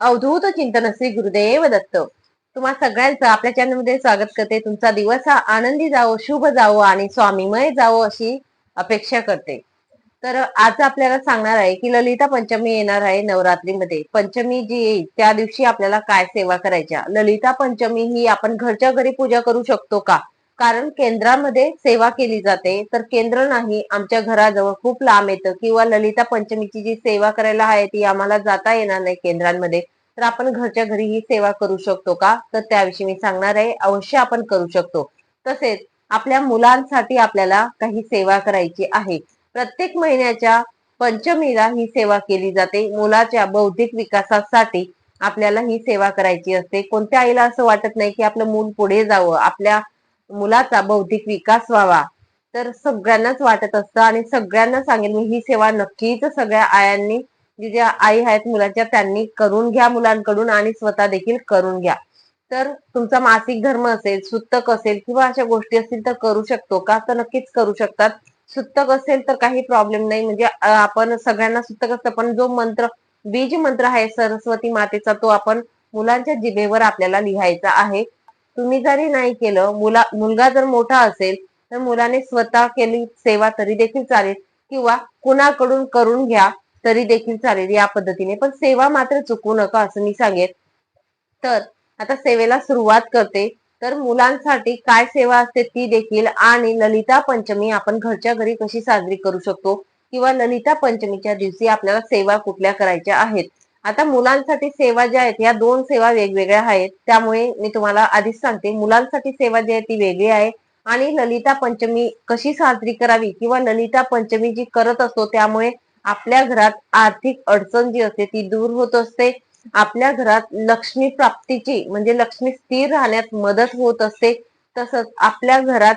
अवधूत चिंतन श्री गुरुदेव दत्त तुम्हा सगळ्यांचं आपल्या चॅनलमध्ये स्वागत करते. तुमचा दिवस हा आनंदी जावो शुभ जावो आणि स्वामीमय जावो अशी अपेक्षा करते. तर आज आपल्याला सांगणार आहे की ललिता पंचमी येणार आहे नवरात्रीमध्ये. पंचमी जी येईल त्या दिवशी आपल्याला काय सेवा करायच्या? ललिता पंचमी ही आपण घरच्या घरी पूजा करू शकतो का? कारण केंद्रामध्ये सेवा केली जाते. तर केंद्र नाही आमच्या घराजवळ खूप लांब येतं. किंवा ललिता पंचमीची जी सेवा करायला आहे ती आम्हाला जाता येणार नाही केंद्रांमध्ये. तर आपण घरच्या घरी ही सेवा करू शकतो का? तर त्याविषयी मी सांगणार आहे. अवश्य आपण करू शकतो. तसेच आपल्या मुलांसाठी आपल्याला काही सेवा करायची आहे. प्रत्येक महिन्याच्या पंचमीला ही सेवा केली जाते. मुलाच्या बौद्धिक विकासासाठी आपल्याला ही सेवा करायची असते. कोणत्या आईला असं वाटत नाही की आपलं मूल पुढे जावं. आपल्या मुलाचा बौद्धिक विकास व्हावा. तर सगळ्यांनाच वाटत असतं आणि सगळ्यांना सांगेल मी ही सेवा नक्कीच सगळ्या आयांनी जे ज्या आई आहेत मुलांच्या त्यांनी करून घ्या मुलांकडून आणि स्वतः देखील करून घ्या. तर तुमचा मासिक धर्म असेल सुत्तक असेल किंवा अशा गोष्टी असतील तर करू शकतो का? तर नक्कीच करू शकतात. सुत्तक असेल तर काही प्रॉब्लेम नाही. म्हणजे आपण सगळ्यांना सुत्तक असतं पण जो मंत्र बीज मंत्र आहे सरस्वती मातेचा तो आपण मुलांच्या जिभेवर आपल्याला लिहायचा आहे. तुम्ही जरी नाही केलं मुला मुलगा जर मोठा असेल तर मुलाने स्वतः केली सेवा तरी देखील चालेल. किंवा कुणाकडून करून घ्या तरी देखील चालेल या पद्धतीने. पण सेवा मात्र चुकू नका असं मी सांगेन. तर आता सेवेला सुरुवात करते. तर मुलांसाठी काय सेवा असते ती देखील आणि ललिता पंचमी आपण घरच्या घरी कशी साजरी करू शकतो? किंवा ललिता पंचमीच्या दिवशी आपल्याला सेवा कुठल्या करायच्या आहेत? आता मुलांसाठी सेवा ज्या आहेत या दोन सेवा वेगवेगळ्या आहेत. त्यामुळे मी तुम्हाला आधीच सांगते मुलांसाठी सेवा जी आहे ती वेगळी आहे. आणि ललिता पंचमी कशी साजरी करावी किंवा ललिता पंचमी जी करत असतो त्यामुळे आपल्या घरात आर्थिक अडचण जी असते ती दूर होत असते. आपल्या घरात लक्ष्मी प्राप्तीची म्हणजे लक्ष्मी स्थिर राहण्यात मदत होत असते. तसंच आपल्या घरात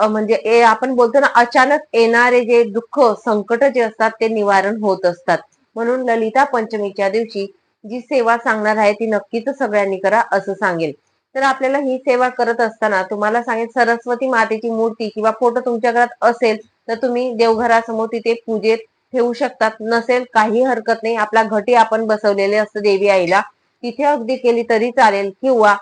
म्हणजे आपण बोलतो ना अचानक येणारे जे दुःख संकट जे असतात ते निवारण होत असतात. म्हणून ललिता पंचमीच्या दिवशी जी सेवा सांगणार आहे ती नक्कीच सगळ्यांनी करा असं सांगेल. तर आपल्याला ही सेवा करत असताना तुम्हाला सांगेल सरस्वती मातेची मूर्ती किंवा फोटो तुमच्या घरात असेल तर तुम्ही देवघरासमोर तिथे पूजेत ठेवू शकतात. नसेल काही हरकत नाही आपला घटी आपण बसवलेले असतं देवी आईला. तिथे अगदी केली तरी चालेल किंवा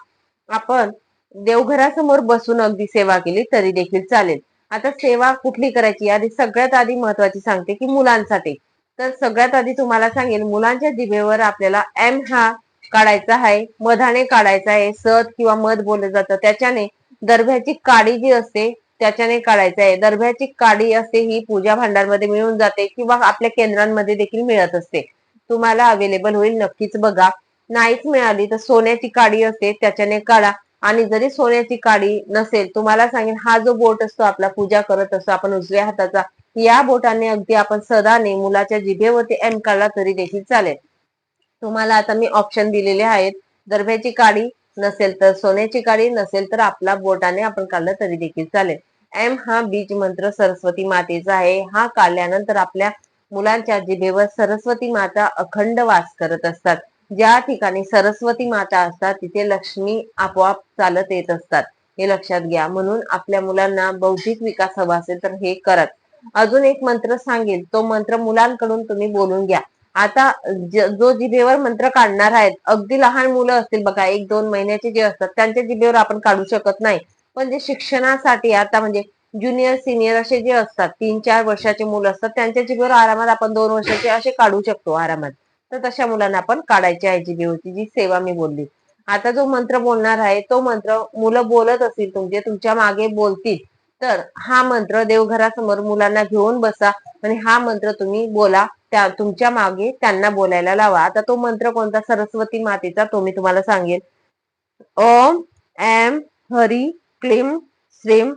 आपण देवघरासमोर बसून अगदी सेवा केली तरी देखील चालेल. आता सेवा कुठली करायची? आधी सगळ्यात आधी महत्वाची सांगते की मुलांसाठी. तर सगळ्यात आधी तुम्हाला सांगेल मुलांच्या जिभेवर आपल्याला एम हा काढायचा आहे मधाने काढायचा आहे सद किंवा मध बोललं जातं. त्याच्याने दरभ्याची काडी जी असते त्याच्याने काढायचं आहे. दर्भ्याची काडी असते ही पूजा भांडारमध्ये मिळून जाते किंवा आपल्या केंद्रांमध्ये देखील मिळत असते. तुम्हाला अवेलेबल होईल नक्कीच बघा. नाहीच मिळाली तर सोन्याची काडी असते त्याच्याने काढा. आणि जरी सोन्याची काडी नसेल तुम्हाला सांगेन हा जो बोट असतो आपला पूजा करत असतो आपण उजव्या हाताचा या बोटाने अगदी आपण सदाने मुलाच्या जिभेवरती एम काढला तरी देखील चालेल. तुम्हाला आता मी ऑप्शन दिलेले आहेत. दरभ्याची काडी नसेल तर सोन्याची काडी नसेल तर आपला बोटाने आपण काढलं तरी देखील चालेल. एम हा बीज मंत्र सरस्वती मातेचा आहे. हा काढल्यानंतर आपल्या मुलांच्या जिभेवर सरस्वती माता अखंड वास करत असतात. ज्या ठिकाणी सरस्वती माता असतात तिथे लक्ष्मी आपोआप चालत येत असतात. हे लक्षात घ्या. म्हणून आपल्या मुलांना बौद्धिक विकास हवा असेल तर हे करत. अजून एक मंत्र सांगेल तो मंत्र मुलांकडून तुम्ही बोलून घ्या. आता जो जिभेवर मंत्र काढणार आहेत अगदी लहान मुलं असतील बघा एक दोन महिन्याचे जे असतात त्यांच्या जिभेवर आपण काढू शकत नाही. पण जे शिक्षणासाठी आता म्हणजे ज्युनियर सिनियर असे जे असतात तीन चार वर्षाचे मुलं असतात त्यांच्या जिभेवर आरामात आपण दोन वर्षाचे असे काढू शकतो आरामात. तर तशा मुलांना आपण काढायची आहे होती जी सेवा मी बोलली. आता जो मंत्र बोलणार आहे तो मंत्र मुलं बोलत असतील तुमचे तुमच्या मागे बोलतील. तर हा मंत्र देवघरासमोर मुलांना घेऊन बसा आणि हा मंत्र तुम्ही बोला. त्या तुमच्या मागे त्यांना बोलायला लावा. आता तो मंत्र कोणता? सरस्वती मातेचा तो मी तुम्हाला सांगेन. ओम एम हरी क्लीम श्रीम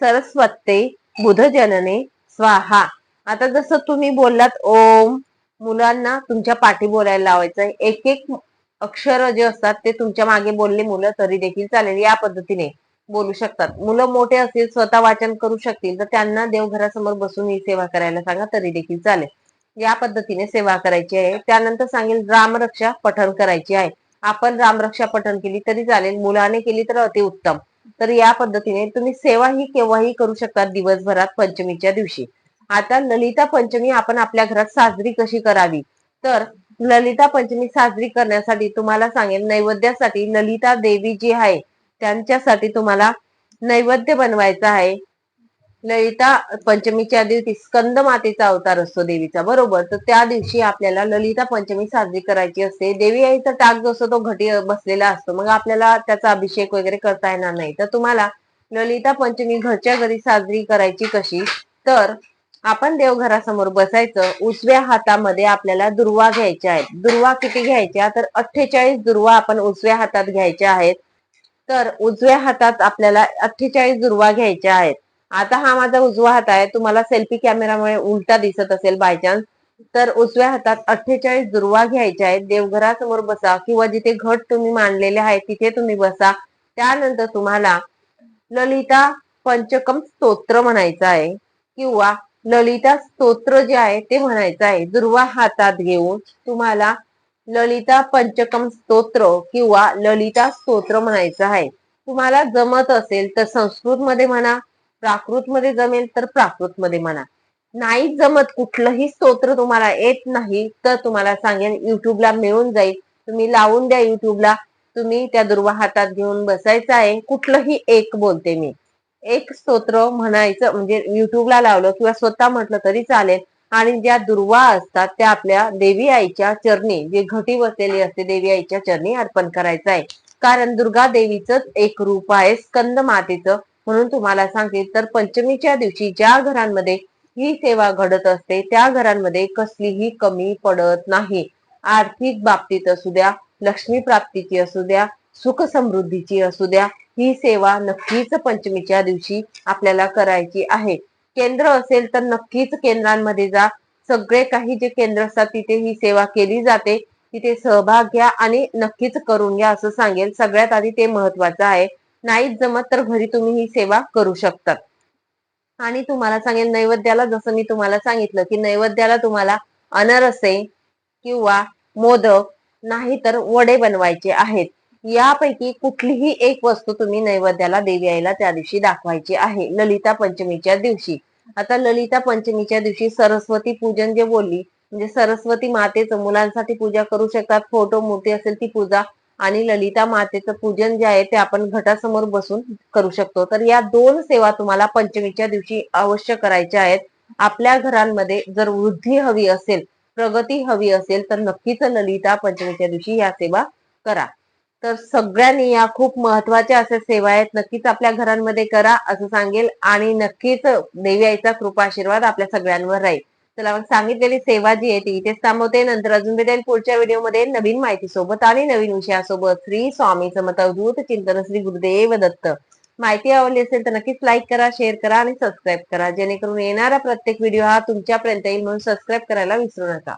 सरस्वते बुधजनने स्वाहा. आता जसं तुम्ही बोललात ओम मुलांना तुमच्या पाठी बोलायला लावायचं एक एक अक्षर जे असतात ते तुमच्या मागे बोलले मुलं तरी देखील चालेल. या पद्धतीने बोलू शकतात. मुलं मोठे असतील स्वतः वाचन करू शकतील तर त्यांना देवघरासमोर बसून ही सेवा करायला सांगा तरी देखील चालेल. या पद्धतीने सेवा करायची आहे. त्यानंतर सांगेल रामरक्षा पठण करायची आहे. आपण रामरक्षा पठण केली तरी चालेल. मुलाने केली तर अतिउत्तम तर या पद्धतीने तुम्ही सेवा ही केव्हाही करू शकता दिवसभरात पंचमीच्या दिवशी. आता ललिता पंचमी आपण आपल्या घरात साजरी कशी करावी? तर ललिता पंचमी साजरी करण्यासाठी तुम्हाला सांगेल नैवेद्यासाठी ललिता देवी जी आहे त्यांच्यासाठी तुम्हाला नैवेद्य बनवायचा आहे. ललिता पंचमीच्या दिवशी स्कंद मातेचा अवतार असतो देवीचा बरोबर? तर त्या दिवशी आपल्याला ललिता पंचमी साजरी करायची असते. देवी आईचा टाक जो असतो तो घटी बसलेला असतो. मग आपल्याला त्याचा अभिषेक वगैरे करता येणार नाही. तर तुम्हाला ललिता पंचमी घरच्या घरी साजरी करायची कशी? तर आपण देवघरासमोर बसायचं उजव्या हातामध्ये आपल्याला दुर्वा घ्यायच्या आहेत. दुर्वा किती घ्यायच्या? तर अठ्ठेचाळीस दुर्वा आपण उजव्या हातात घ्यायच्या आहेत. तर उजव्या हातात आपल्याला अठ्ठेचाळीस दुर्वा घ्यायच्या आहेत. आता हा माझा उजवा हात आहे. तुम्हाला सेल्फी कॅमेरामुळे उलटा दिसत असेल बाय चान्स तर उजव्या हातात अठ्ठेचाळीस दुर्वा घ्यायच्या आहेत. देवघरासमोर बसा किंवा जिथे घट तुम्ही मांडलेले आहे तिथे तुम्ही बसा. त्यानंतर तुम्हाला ललिता पंचकम स्तोत्र म्हणायचं आहे. किंवा ललिता स्तोत्र जे आहे ते म्हणायचं आहे. दुर्वा हातात घेऊन तुम्हाला ललिता पंचकम स्तोत्र किंवा ललिता स्तोत्र म्हणायचं आहे. तुम्हाला जमत असेल तर संस्कृत मध्ये म्हणा प्राकृत मध्ये जमेल तर प्राकृत मध्ये म्हणा. नाही जमत कुठलंही स्तोत्र तुम्हाला येत नाही तर तुम्हाला सांगेन युट्यूबला मिळून जाईल. तुम्ही लावून द्या युट्यूबला तुम्ही त्या दुर्वा हातात घेऊन बसायचं आहे. कुठलंही एक बोलते मी. एक स्तोत्र म्हणायचं म्हणजे युट्यूबला लावलं किंवा स्वतः म्हटलं तरी चालेल. आणि ज्या दुर्वा असतात त्या आपल्या देवी आईच्या चरणी जे घटी बसलेली असते देवी आईच्या चरणी अर्पण करायचं आहे. कारण दुर्गा देवीच एक रूप आहे स्कंद मातेचं. म्हणून तुम्हाला सांगते तर पंचमीच्या दिवशी ज्या घरांमध्ये ही सेवा घडत असते त्या घरांमध्ये कसलीही कमी पडत नाही. आर्थिक बाबतीत असू द्या लक्ष्मी प्राप्तीची असू द्या सुख समृद्धीची असू द्या ही सेवा नक्कीच पंचमीच्या दिवशी आपल्याला करायची आहे. केंद्र असेल तर नक्कीच केंद्रांमध्ये जा. सगळे काही जे केंद्र असतात तिथे ही सेवा केली जाते. तिथे सहभाग घ्या आणि नक्कीच करून घ्या असं सांगेल. सगळ्यात आधी ते महत्वाचं आहे. नाहीच जमत तर घरी तुम्ही ही सेवा करू शकतात. आणि तुम्हाला सांगेल नैवेद्याला जसं मी तुम्हाला सांगितलं की नैवेद्याला तुम्हाला अनरसे किंवा मोदक नाही तर वडे बनवायचे आहेत. यापैकी कुठलीही एक वस्तू तुम्ही नैवेद्याला देवी आईला त्या दिवशी दाखवायची आहे. ललिता पंचमीच्या दिवशी. आता ललिता पंचमीच्या दिवशी सरस्वती पूजन जे बोलली म्हणजे सरस्वती मातेचं मुलांसाठी पूजा करू शकतात फोटो मूर्ती असेल ती पूजा आणि ललिता मातेचं पूजन जे आहे ते आपण घटासमोर बसून करू शकतो. तर या दोन सेवा तुम्हाला पंचमीच्या दिवशी अवश्य करायच्या आहेत. आपल्या घरांमध्ये जर वृद्धी हवी असेल प्रगती हवी असेल तर नक्कीच ललिता पंचमीच्या दिवशी या सेवा करा. तर सगळ्यांनी या खूप महत्त्वाच्या अशा सेवा आहेत. नक्कीच आपल्या घरांमध्ये करा असं सांगेल आणि नक्कीच देवी आईचा कृपा आशीर्वाद आपल्या सगळ्यांवर राहील. चला मग सांगितलेली सेवा जी आहे ती इथेच थांबवते. नंतर अजून भेटेल पुढच्या व्हिडिओमध्ये नवीन माहिती सोबत आणि नवीन विषयासोबत. श्री स्वामी समत अवधूत चिंतन श्री गुरुदेव दत्त. माहिती आवडली असेल तर नक्कीच लाईक करा शेअर करा आणि सबस्क्राईब करा. जेणेकरून येणारा प्रत्येक व्हिडिओ हा तुमच्यापर्यंत येईल म्हणून सबस्क्राईब करायला विसरू नका.